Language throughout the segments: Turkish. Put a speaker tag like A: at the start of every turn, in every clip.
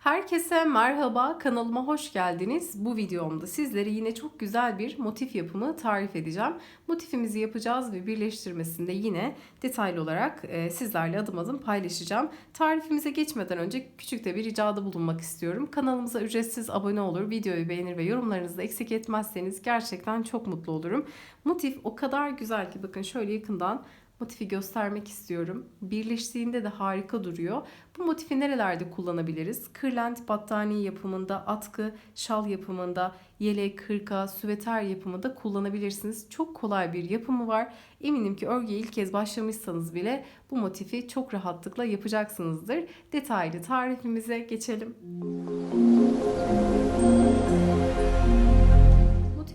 A: Herkese merhaba, kanalıma hoş geldiniz. Bu videomda sizlere yine çok güzel bir motif yapımı tarif edeceğim. Motifimizi yapacağız ve birleştirmesinde yine detaylı olarak e, sizlerle adım adım paylaşacağım. Tarifimize geçmeden önce küçük de bir ricada bulunmak istiyorum. Kanalımıza ücretsiz abone olur, videoyu beğenir ve yorumlarınızı da eksik etmezseniz gerçekten çok mutlu olurum. Motif o kadar güzel ki bakın şöyle yakından motifi göstermek istiyorum. Birleştiğinde de harika duruyor. Bu motifi nerelerde kullanabiliriz? Kırlent battaniye yapımında, atkı, şal yapımında, yelek, kırka, süveter yapımında kullanabilirsiniz. Çok kolay bir yapımı var. Eminim ki örgüye ilk kez başlamışsanız bile bu motifi çok rahatlıkla yapacaksınızdır. Detaylı tarifimize geçelim.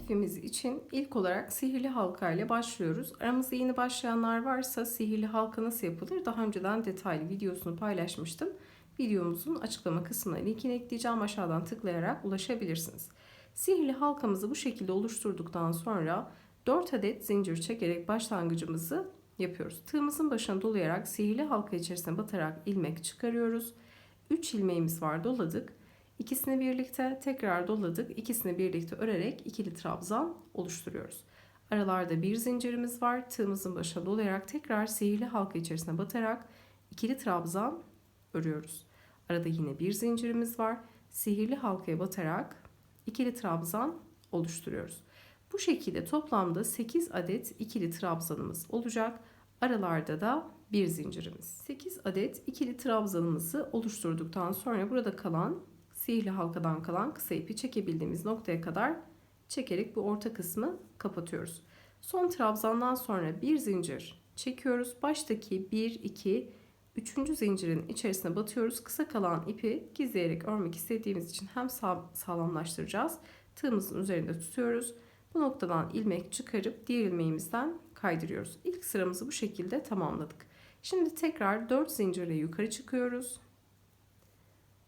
A: Motifimiz için ilk olarak sihirli halka ile başlıyoruz. Aramızda yeni başlayanlar varsa sihirli halka nasıl yapılır daha önceden detaylı videosunu paylaşmıştım. Videomuzun açıklama kısmına linkini ekleyeceğim. Aşağıdan tıklayarak ulaşabilirsiniz. Sihirli halkamızı bu şekilde oluşturduktan sonra 4 adet zincir çekerek başlangıcımızı yapıyoruz. Tığımızın başına dolayarak sihirli halka içerisine batarak ilmek çıkarıyoruz. 3 ilmeğimiz var doladık. İkisini birlikte tekrar doladık. İkisini birlikte örerek ikili trabzan oluşturuyoruz. Aralarda bir zincirimiz var. Tığımızın başına dolayarak tekrar sihirli halka içerisine batarak ikili trabzan örüyoruz. Arada yine bir zincirimiz var. Sihirli halkaya batarak ikili trabzan oluşturuyoruz. Bu şekilde toplamda 8 adet ikili trabzanımız olacak. Aralarda da bir zincirimiz. 8 adet ikili trabzanımızı oluşturduktan sonra burada kalan sihirli halkadan kalan kısa ipi çekebildiğimiz noktaya kadar çekerek bu orta kısmı kapatıyoruz. Son trabzandan sonra bir zincir çekiyoruz. Baştaki 1 2 3. zincirin içerisine batıyoruz. Kısa kalan ipi gizleyerek örmek istediğimiz için hem sağlamlaştıracağız. Tığımızın üzerinde tutuyoruz. Bu noktadan ilmek çıkarıp diğer ilmeğimizden kaydırıyoruz. İlk sıramızı bu şekilde tamamladık. Şimdi tekrar 4 zincirle yukarı çıkıyoruz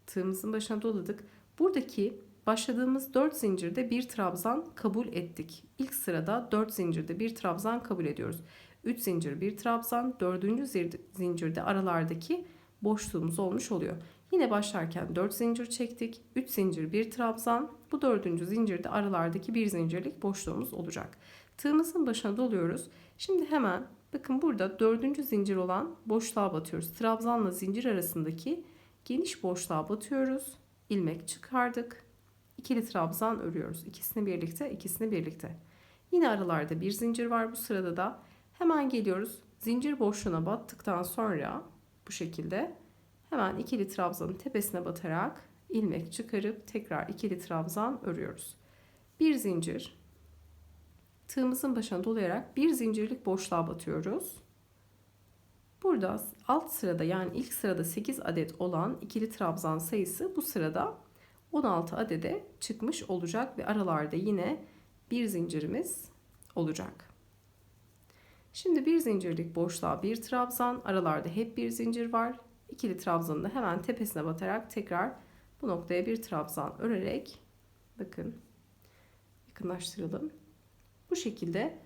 A: tığımızın başına doladık. Buradaki başladığımız 4 zincirde bir trabzan kabul ettik. İlk sırada 4 zincirde bir trabzan kabul ediyoruz. 3 zincir bir trabzan, 4. zincirde aralardaki boşluğumuz olmuş oluyor. Yine başlarken 4 zincir çektik. 3 zincir bir trabzan. Bu 4. zincirde aralardaki bir zincirlik boşluğumuz olacak. Tığımızın başına doluyoruz. Şimdi hemen bakın burada 4. zincir olan boşluğa batıyoruz. Trabzanla zincir arasındaki Geniş boşluğa batıyoruz. ilmek çıkardık. İkili trabzan örüyoruz. İkisini birlikte, ikisini birlikte. Yine aralarda bir zincir var bu sırada da. Hemen geliyoruz. Zincir boşluğuna battıktan sonra bu şekilde hemen ikili trabzanın tepesine batarak ilmek çıkarıp tekrar ikili trabzan örüyoruz. Bir zincir tığımızın başına dolayarak bir zincirlik boşluğa batıyoruz. Burada alt sırada yani ilk sırada 8 adet olan ikili trabzan sayısı bu sırada 16 adede çıkmış olacak ve aralarda yine bir zincirimiz olacak. Şimdi bir zincirlik boşluğa bir trabzan, aralarda hep bir zincir var. İkili trabzanı da hemen tepesine batarak tekrar bu noktaya bir trabzan örerek bakın yakınlaştıralım. Bu şekilde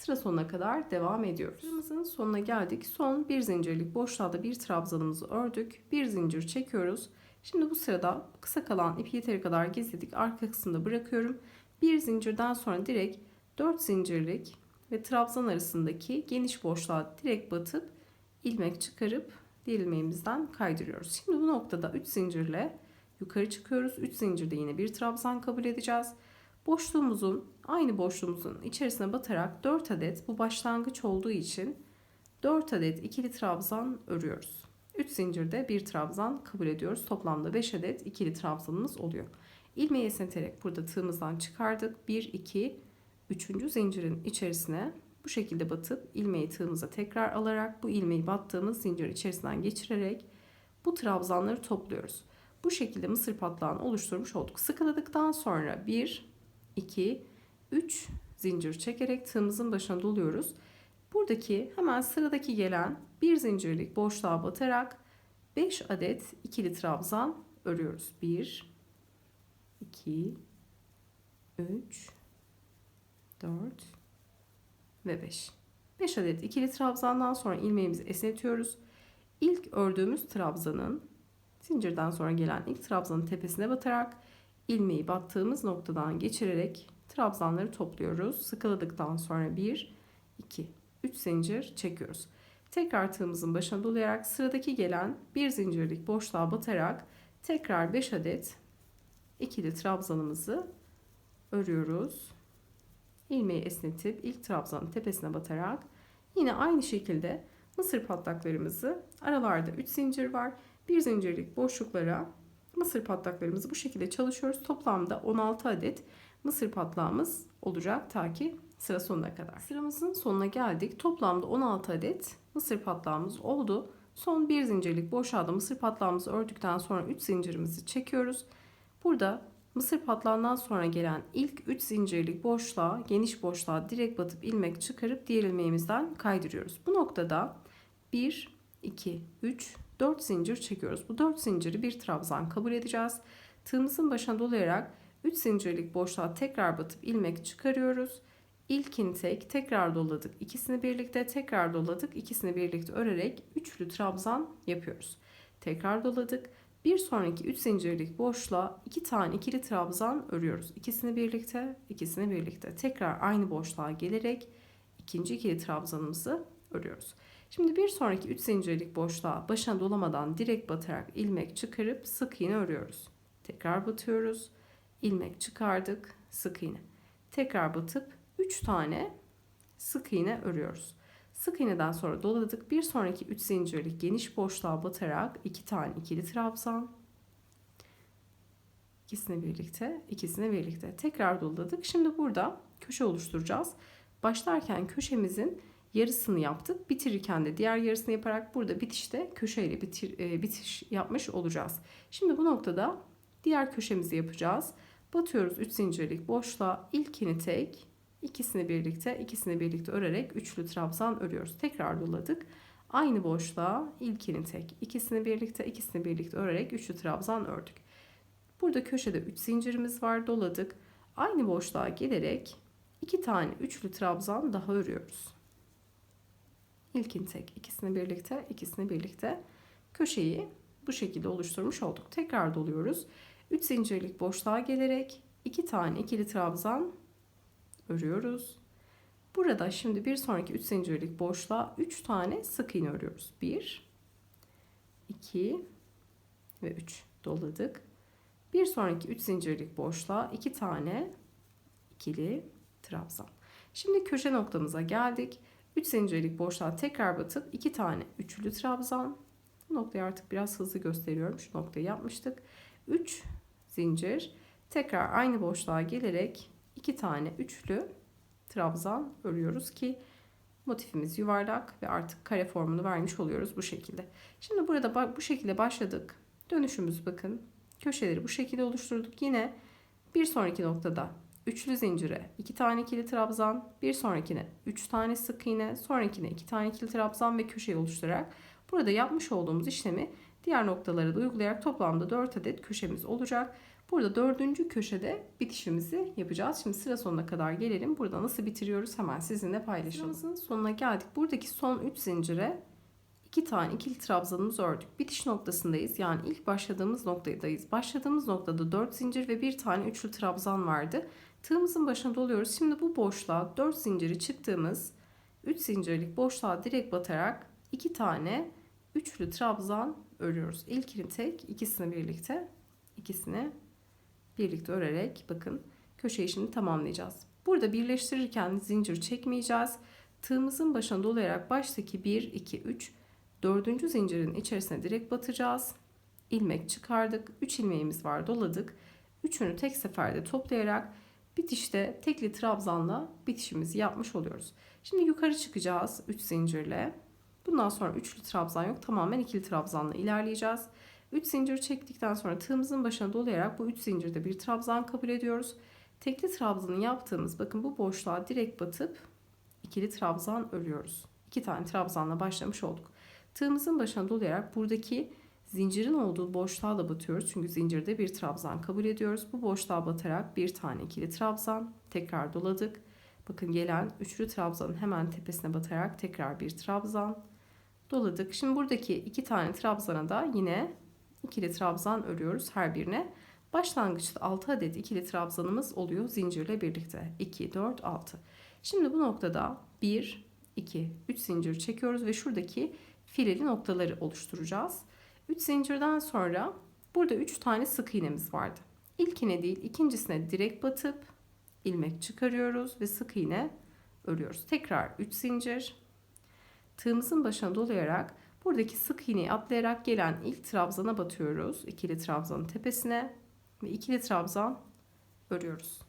A: sıra sonuna kadar devam ediyoruz. Sıramızın sonuna geldik. Son bir zincirlik boşluğa bir trabzanımızı ördük. Bir zincir çekiyoruz. Şimdi bu sırada kısa kalan ipi yeteri kadar gizledik. Arka kısımda bırakıyorum. Bir zincirden sonra direkt 4 zincirlik ve trabzan arasındaki geniş boşluğa direkt batıp ilmek çıkarıp diğer ilmeğimizden kaydırıyoruz. Şimdi bu noktada 3 zincirle yukarı çıkıyoruz. 3 zincirde yine bir trabzan kabul edeceğiz. Boşluğumuzun aynı boşluğumuzun içerisine batarak 4 adet bu başlangıç olduğu için 4 adet ikili trabzan örüyoruz. 3 zincirde bir trabzan kabul ediyoruz. Toplamda 5 adet ikili trabzanımız oluyor. İlmeği esneterek burada tığımızdan çıkardık. 1 2 3. zincirin içerisine bu şekilde batıp ilmeği tığımıza tekrar alarak bu ilmeği battığımız zincir içerisinden geçirerek bu trabzanları topluyoruz. Bu şekilde mısır patlağını oluşturmuş olduk. Sıkıladıktan sonra 1 2, 3 zincir çekerek tığımızın başına doluyoruz. Buradaki hemen sıradaki gelen bir zincirlik boşluğa batarak 5 adet ikili trabzan örüyoruz. 1 2 3 4 ve 5. 5 adet ikili trabzandan sonra ilmeğimizi esnetiyoruz. İlk ördüğümüz trabzanın Zincirden sonra gelen ilk trabzanın tepesine batarak ilmeği battığımız noktadan geçirerek trabzanları topluyoruz. Sıkıladıktan sonra 1, 2, 3 zincir çekiyoruz. Tekrar tığımızın başına dolayarak sıradaki gelen bir zincirlik boşluğa batarak tekrar 5 adet ikili trabzanımızı örüyoruz. İlmeği esnetip ilk trabzanın tepesine batarak yine aynı şekilde mısır patlaklarımızı aralarda 3 zincir var. Bir zincirlik boşluklara mısır patlaklarımızı bu şekilde çalışıyoruz. Toplamda 16 adet mısır patlağımız olacak ta ki sıra sonuna kadar. Sıramızın sonuna geldik. Toplamda 16 adet mısır patlağımız oldu. Son bir zincirlik boşluğa da mısır patlağımızı ördükten sonra 3 zincirimizi çekiyoruz. Burada mısır patlağından sonra gelen ilk 3 zincirlik boşluğa, geniş boşluğa direkt batıp ilmek çıkarıp diğer ilmeğimizden kaydırıyoruz. Bu noktada 1, 2, 3, 4 zincir çekiyoruz. Bu 4 zinciri bir trabzan kabul edeceğiz. Tığımızın başına dolayarak 3 zincirlik boşluğa tekrar batıp ilmek çıkarıyoruz. İlkini tek, tekrar doladık. ikisini birlikte, tekrar doladık. ikisini birlikte örerek üçlü trabzan yapıyoruz. Tekrar doladık. Bir sonraki 3 zincirlik boşluğa 2 tane ikili trabzan örüyoruz. İkisini birlikte, ikisini birlikte. Tekrar aynı boşluğa gelerek ikinci ikili trabzanımızı örüyoruz. Şimdi bir sonraki 3 zincirlik boşluğa başına dolamadan direkt batarak ilmek çıkarıp sık iğne örüyoruz. Tekrar batıyoruz. İlmek çıkardık. Sık iğne. Tekrar batıp 3 tane sık iğne örüyoruz. Sık iğneden sonra doladık. Bir sonraki 3 zincirlik geniş boşluğa batarak 2 tane ikili trabzan. İkisini birlikte, ikisini birlikte. Tekrar doladık. Şimdi burada köşe oluşturacağız. Başlarken köşemizin yarısını yaptık. Bitirirken de diğer yarısını yaparak burada bitişte köşeyle bitir, e, bitiş yapmış olacağız. Şimdi bu noktada diğer köşemizi yapacağız. Batıyoruz 3 zincirlik boşluğa. İlkini tek, ikisini birlikte, ikisini birlikte örerek üçlü trabzan örüyoruz. Tekrar doladık. Aynı boşluğa ilkini tek, ikisini birlikte, ikisini birlikte örerek üçlü trabzan ördük. Burada köşede 3 zincirimiz var. Doladık. Aynı boşluğa gelerek iki tane üçlü trabzan daha örüyoruz. İlkini tek, ikisini birlikte, ikisini birlikte köşeyi bu şekilde oluşturmuş olduk. Tekrar doluyoruz. 3 zincirlik boşluğa gelerek iki tane ikili trabzan örüyoruz. Burada şimdi bir sonraki 3 zincirlik boşluğa 3 tane sık iğne örüyoruz. 1 2 ve 3 doladık. Bir sonraki 3 zincirlik boşluğa 2 tane ikili trabzan. Şimdi köşe noktamıza geldik. 3 zincirlik boşluğa tekrar batıp 2 tane üçlü trabzan. Bu noktayı artık biraz hızlı gösteriyorum. Şu noktayı yapmıştık. 3 zincir. Tekrar aynı boşluğa gelerek 2 tane üçlü trabzan örüyoruz ki motifimiz yuvarlak ve artık kare formunu vermiş oluyoruz bu şekilde. Şimdi burada bu şekilde başladık. Dönüşümüz bakın. Köşeleri bu şekilde oluşturduk. Yine bir sonraki noktada üçlü zincire iki tane ikili trabzan, bir sonrakine üç tane sık iğne, sonrakine iki tane ikili trabzan ve köşeyi oluşturarak burada yapmış olduğumuz işlemi diğer noktalara da uygulayarak toplamda 4 adet köşemiz olacak. Burada dördüncü köşede bitişimizi yapacağız. Şimdi sıra sonuna kadar gelelim. Burada nasıl bitiriyoruz hemen sizinle paylaşalım. Sıramızın sonuna geldik. Buradaki son 3 zincire 2 tane ikili trabzanımızı ördük. Bitiş noktasındayız. Yani ilk başladığımız noktadayız. Başladığımız noktada 4 zincir ve bir tane üçlü trabzan vardı. Tığımızın başına doluyoruz. Şimdi bu boşluğa 4 zinciri çıktığımız 3 zincirlik boşluğa direkt batarak 2 tane üçlü trabzan örüyoruz. İlkini tek, ikisini birlikte, ikisini birlikte örerek bakın köşeyi şimdi tamamlayacağız. Burada birleştirirken zincir çekmeyeceğiz. Tığımızın başına dolayarak baştaki 1, 2, 3, 4. zincirin içerisine direkt batacağız. İlmek çıkardık. 3 ilmeğimiz var doladık. Üçünü tek seferde toplayarak bitişte tekli trabzanla bitişimizi yapmış oluyoruz. Şimdi yukarı çıkacağız 3 zincirle. Bundan sonra üçlü trabzan yok. Tamamen ikili trabzanla ilerleyeceğiz. 3 zincir çektikten sonra tığımızın başına dolayarak bu 3 zincirde bir trabzan kabul ediyoruz. Tekli trabzanı yaptığımız bakın bu boşluğa direkt batıp ikili trabzan örüyoruz. 2 tane trabzanla başlamış olduk. Tığımızın başına dolayarak buradaki zincirin olduğu boşluğa da batıyoruz. Çünkü zincirde bir trabzan kabul ediyoruz. Bu boşluğa batarak bir tane ikili trabzan tekrar doladık. Bakın gelen üçlü trabzanın hemen tepesine batarak tekrar bir trabzan doladık. Şimdi buradaki iki tane trabzana da yine ikili trabzan örüyoruz her birine. Başlangıçta 6 adet ikili trabzanımız oluyor zincirle birlikte. 2, 4, 6. Şimdi bu noktada 1, 2, 3 zincir çekiyoruz ve şuradaki fileli noktaları oluşturacağız. 3 zincirden sonra burada 3 tane sık iğnemiz vardı. İlkine değil ikincisine direkt batıp ilmek çıkarıyoruz ve sık iğne örüyoruz. Tekrar 3 zincir. Tığımızın başına dolayarak buradaki sık iğneyi atlayarak gelen ilk trabzana batıyoruz. İkili trabzanın tepesine ve ikili trabzan örüyoruz.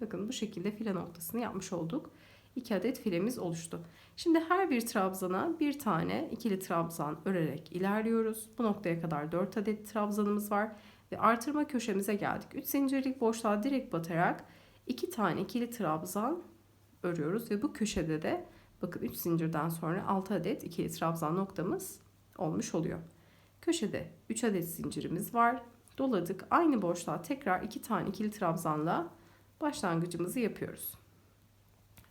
A: Bakın bu şekilde file noktasını yapmış olduk. 2 adet filemiz oluştu. Şimdi her bir trabzana bir tane ikili trabzan örerek ilerliyoruz. Bu noktaya kadar 4 adet trabzanımız var ve artırma köşemize geldik. 3 zincirlik boşluğa direkt batarak 2 tane ikili trabzan örüyoruz ve bu köşede de bakın 3 zincirden sonra 6 adet ikili trabzan noktamız olmuş oluyor. Köşede 3 adet zincirimiz var. Doladık. Aynı boşluğa tekrar 2 tane ikili trabzanla başlangıcımızı yapıyoruz.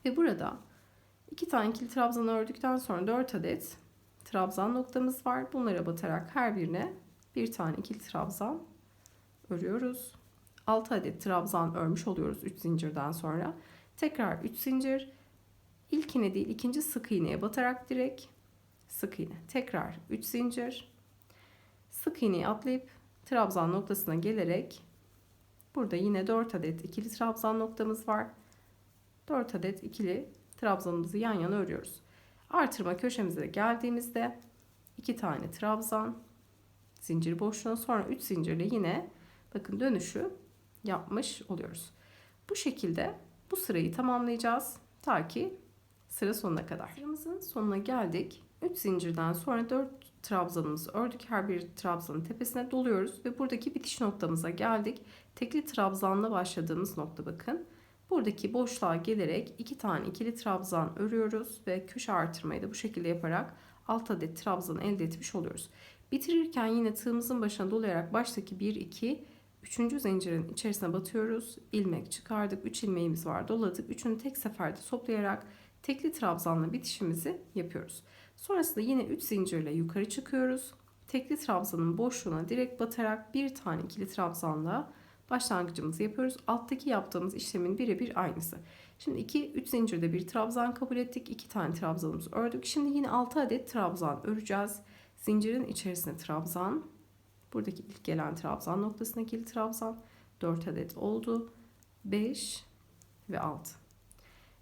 A: Ve burada 2 tane ikili trabzan ördükten sonra 4 adet trabzan noktamız var. Bunlara batarak her birine bir tane ikili trabzan örüyoruz. 6 adet trabzan örmüş oluyoruz 3 zincirden sonra. Tekrar 3 zincir. İlkine değil ikinci sık iğneye batarak direkt sık iğne. Tekrar 3 zincir. Sık iğneyi atlayıp trabzan noktasına gelerek burada yine 4 adet ikili trabzan noktamız var. 4 adet ikili trabzanımızı yan yana örüyoruz. Artırma köşemize geldiğimizde 2 tane trabzan zincir boşluğuna sonra 3 zincirle yine bakın dönüşü yapmış oluyoruz. Bu şekilde bu sırayı tamamlayacağız ta ki sıra sonuna kadar. Sıramızın sonuna geldik. 3 zincirden sonra 4 trabzanımızı ördük. Her bir trabzanın tepesine doluyoruz ve buradaki bitiş noktamıza geldik. Tekli trabzanla başladığımız nokta bakın. Buradaki boşluğa gelerek 2 tane ikili trabzan örüyoruz ve köşe artırmayı da bu şekilde yaparak 6 adet trabzan elde etmiş oluyoruz. Bitirirken yine tığımızın başına dolayarak baştaki 1 2 3. zincirin içerisine batıyoruz. ilmek çıkardık. 3 ilmeğimiz var. Doladık. Üçünü tek seferde toplayarak tekli trabzanla bitişimizi yapıyoruz. Sonrasında yine 3 zincirle yukarı çıkıyoruz. Tekli trabzanın boşluğuna direkt batarak bir tane ikili trabzanla başlangıcımızı yapıyoruz. Alttaki yaptığımız işlemin birebir aynısı. Şimdi 2 3 zincirde bir trabzan kabul ettik. 2 tane trabzanımızı ördük. Şimdi yine 6 adet trabzan öreceğiz. Zincirin içerisine trabzan. Buradaki ilk gelen trabzan noktasına ikili trabzan. 4 adet oldu. 5 ve 6.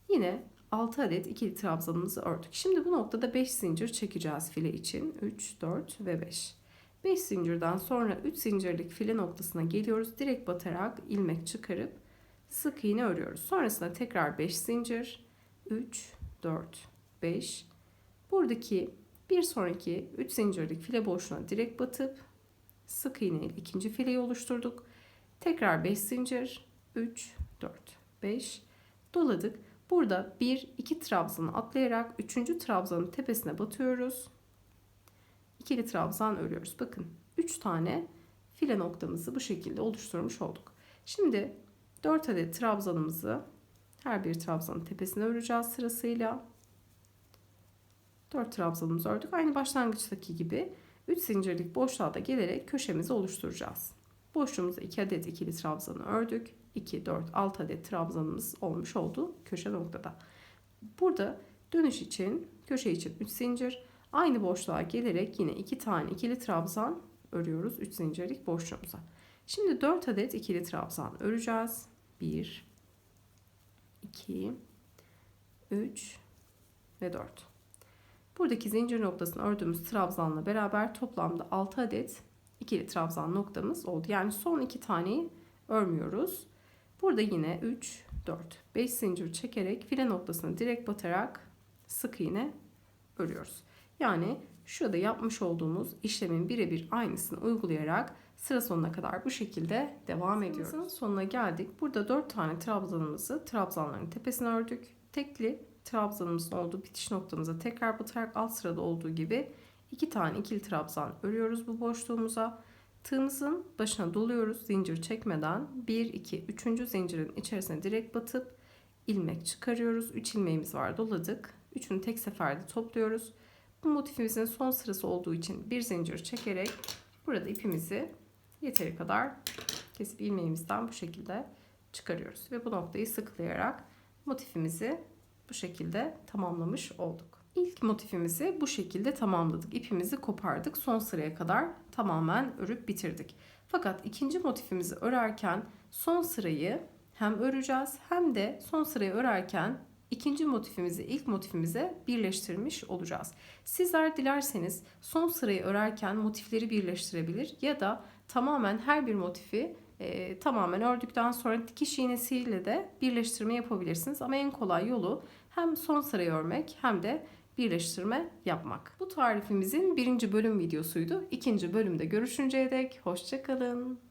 A: Yine 6 adet ikili trabzanımızı ördük. Şimdi bu noktada 5 zincir çekeceğiz file için. 3, 4 ve 5. 5 zincirden sonra 3 zincirlik file noktasına geliyoruz. Direkt batarak ilmek çıkarıp sık iğne örüyoruz. Sonrasında tekrar 5 zincir. 3, 4, 5. Buradaki bir sonraki 3 zincirlik file boşluğuna direkt batıp sık iğne ile ikinci fileyi oluşturduk. Tekrar 5 zincir. 3, 4, 5. Doladık. Burada 1, 2 trabzanı atlayarak 3. trabzanın tepesine batıyoruz ikili trabzan örüyoruz. Bakın 3 tane file noktamızı bu şekilde oluşturmuş olduk. Şimdi 4 adet trabzanımızı her bir trabzanın tepesine öreceğiz sırasıyla. 4 trabzanımızı ördük. Aynı başlangıçtaki gibi 3 zincirlik boşluğa da gelerek köşemizi oluşturacağız. Boşluğumuza 2 adet ikili trabzanı ördük. 2, 4, 6 adet trabzanımız olmuş oldu köşe noktada. Burada dönüş için köşe için 3 zincir, Aynı boşluğa gelerek yine iki tane ikili trabzan örüyoruz 3 zincirlik boşluğumuza. Şimdi 4 adet ikili trabzan öreceğiz. 1 2 3 ve 4. Buradaki zincir noktasını ördüğümüz trabzanla beraber toplamda 6 adet ikili trabzan noktamız oldu. Yani son iki taneyi örmüyoruz. Burada yine 3, 4, 5 zincir çekerek file noktasına direkt batarak sık iğne örüyoruz. Yani şurada yapmış olduğumuz işlemin birebir aynısını uygulayarak sıra sonuna kadar bu şekilde devam ediyoruz. sonuna geldik. Burada 4 tane trabzanımızı trabzanların tepesine ördük. Tekli trabzanımızın olduğu bitiş noktamıza tekrar batarak alt sırada olduğu gibi 2 tane ikili trabzan örüyoruz bu boşluğumuza. Tığımızın başına doluyoruz zincir çekmeden 1 2 3. zincirin içerisine direkt batıp ilmek çıkarıyoruz. 3 ilmeğimiz var doladık. Üçünü tek seferde topluyoruz. Bu motifimizin son sırası olduğu için bir zincir çekerek Burada ipimizi yeteri kadar kesip ilmeğimizden bu şekilde çıkarıyoruz. Ve bu noktayı sıklayarak motifimizi bu şekilde tamamlamış olduk. İlk motifimizi bu şekilde tamamladık. İpimizi kopardık. Son sıraya kadar tamamen örüp bitirdik. Fakat ikinci motifimizi örerken son sırayı hem öreceğiz hem de son sırayı örerken ikinci motifimizi ilk motifimize birleştirmiş olacağız. Sizler dilerseniz son sırayı örerken motifleri birleştirebilir ya da tamamen her bir motifi e, tamamen ördükten sonra dikiş iğnesiyle de birleştirme yapabilirsiniz. Ama en kolay yolu hem son sırayı örmek hem de birleştirme yapmak. Bu tarifimizin birinci bölüm videosuydu. İkinci bölümde görüşünceye dek hoşçakalın.